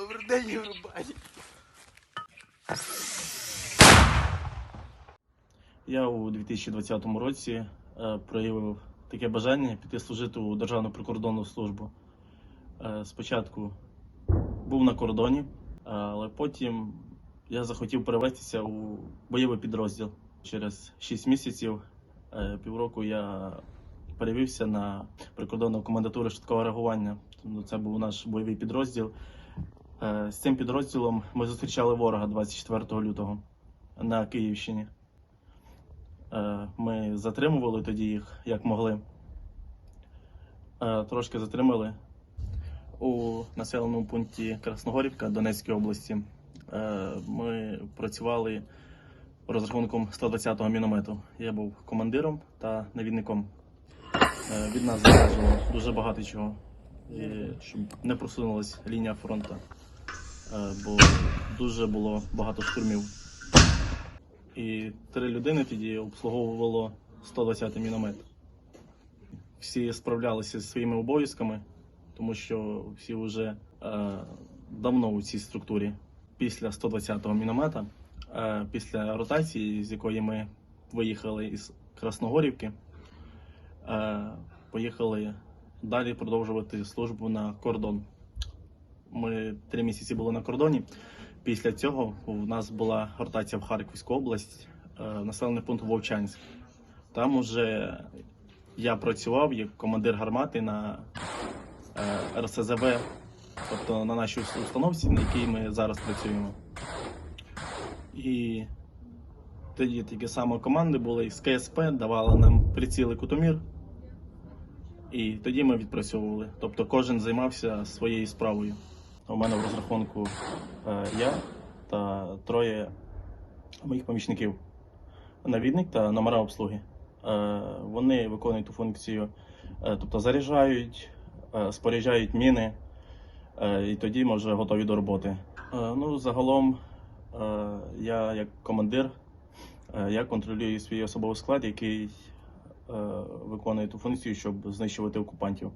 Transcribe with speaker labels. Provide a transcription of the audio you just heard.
Speaker 1: Добрий день, Євробані.
Speaker 2: Я у 2020 році е, проявив таке бажання піти служити у Державну прикордонну службу. Е, спочатку був на кордоні, але потім я захотів перевестися у бойовий підрозділ. Через 6 місяців, е, півроку я перевівся на прикордонну комендатуру швидкого реагування. Ну, Це був наш бойовий підрозділ. Е, З цим підрозділом ми зустрічали ворога 24 лютого на Київщині. Е, Ми затримували тоді їх як могли. Е, Трошки затримали у населеному пункті Красногорівка Донецької області. Ми працювали розрахунком 120-го міномету. Я був командиром та навідником. Від нас залежало дуже багато чого, щоб не просунулась лінія фронту, бо дуже було багато штурмів. І три людини тоді обслуговувало 120 міномет. Всі справлялися зі своїми обов'язками, тому що всі вже е, давно у цій структурі. Після 120-го міномета, е, після ротації, з якої ми виїхали із Красногорівки, е, поїхали далі продовжувати службу на кордон. Ми три місяці були на кордоні. Після цього у нас була ротація в Харківську область, е, населений пункт Вовчанськ. Там уже я працював як командир гармати на е, РСЗВ, тобто на нашій установці, на якій ми зараз працюємо. І тоді такі саме команди були з КСП, давали нам приціли кутомір. І тоді ми відпрацьовували. Тобто кожен займався своєю справою. У мене в розрахунку е, я та троє моїх помічників. Навідник та номера обслуги. Е, вони виконують ту функцію, е, тобто заряджають, споряджають міни, і тоді ми вже готові до роботи. Ну, загалом, я як командир, я контролюю свій особовий склад, який виконує ту функцію, щоб знищувати окупантів.